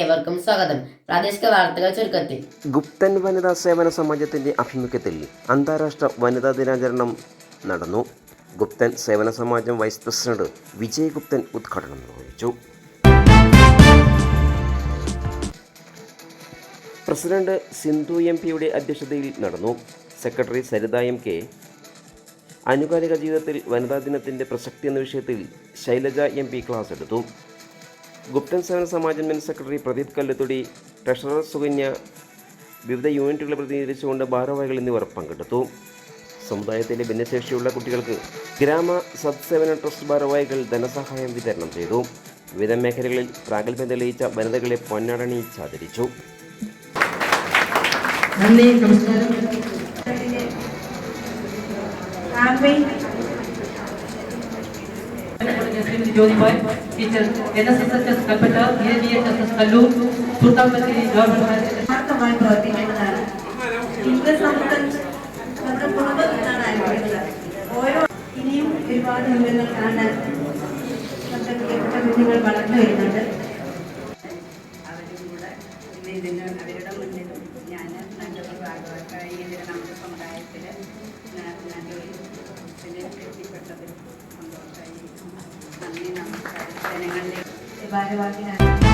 ഏവർക്കും സ്വാഗതം. പ്രാദേശിക ഗുപ്തൻ വനിതാ സേവന സമാജത്തിന്റെ ആഭിമുഖ്യത്തിൽ അന്താരാഷ്ട്ര വനിതാ ദിനാചരണം നടന്നു. ഗുപ്തൻ സേവന സമാജം വൈസ് പ്രസിഡന്റ് വിജയ് ഗുപ്തൻ ഉദ്ഘാടനം നിർവഹിച്ചു. പ്രസിഡന്റ് സിന്ധു എം പിയുടെ അധ്യക്ഷതയിൽ നടന്നു. സെക്രട്ടറി സരിത എം കെ ആനുകാലിക ജീവിതത്തിൽ വനിതാ ദിനത്തിന്റെ പ്രസക്തി എന്ന വിഷയത്തിൽ ശൈലജ എം പി ക്ലാസ് എടുത്തു. ഗുപ്തൻ സേവന സമാജം മുൻ സെക്രട്ടറി പ്രദീപ് കല്ലുത്തുടി ട്രഷറർ സുകന്യ വിവിധ യൂണിറ്റുകളെ പ്രതിനിധീകരിച്ചുകൊണ്ട് ഭാരവാഹികൾ എന്നിവർ പങ്കെടുത്തു. സമുദായത്തിലെ ഭിന്നശേഷിയുള്ള കുട്ടികൾക്ക് ഗ്രാമ സത്സേവന ട്രസ്റ്റ് ഭാരവാഹികൾ ധനസഹായം വിതരണം ചെയ്തു. വിവിധ മേഖലകളിൽ പ്രാഗൽഭ്യം തെളിയിച്ച വനിതകളെ പൊന്നാടണിയിച്ചാദരിച്ചു നന്ദി നമസ്കാരം. Teacher N S S S S Kalpetta A B H S S Kallur Sultan Bathery government ആത്മാർത്ഥമായി പ്രവർത്തിക്കുന്നതാണ് ഇന്ന് നമുക്ക് നമ്മുടെ ഇനിയും ഒരുപാട് വിവരങ്ങൾ കാണാൻ നമ്മുടെ കുഞ്ഞുങ്ങൾ വളർന്നു വരുന്നുണ്ട്. നമസ്കാരം ജനങ്ങളിലേക്ക് ഭാരവാഹിനാണ്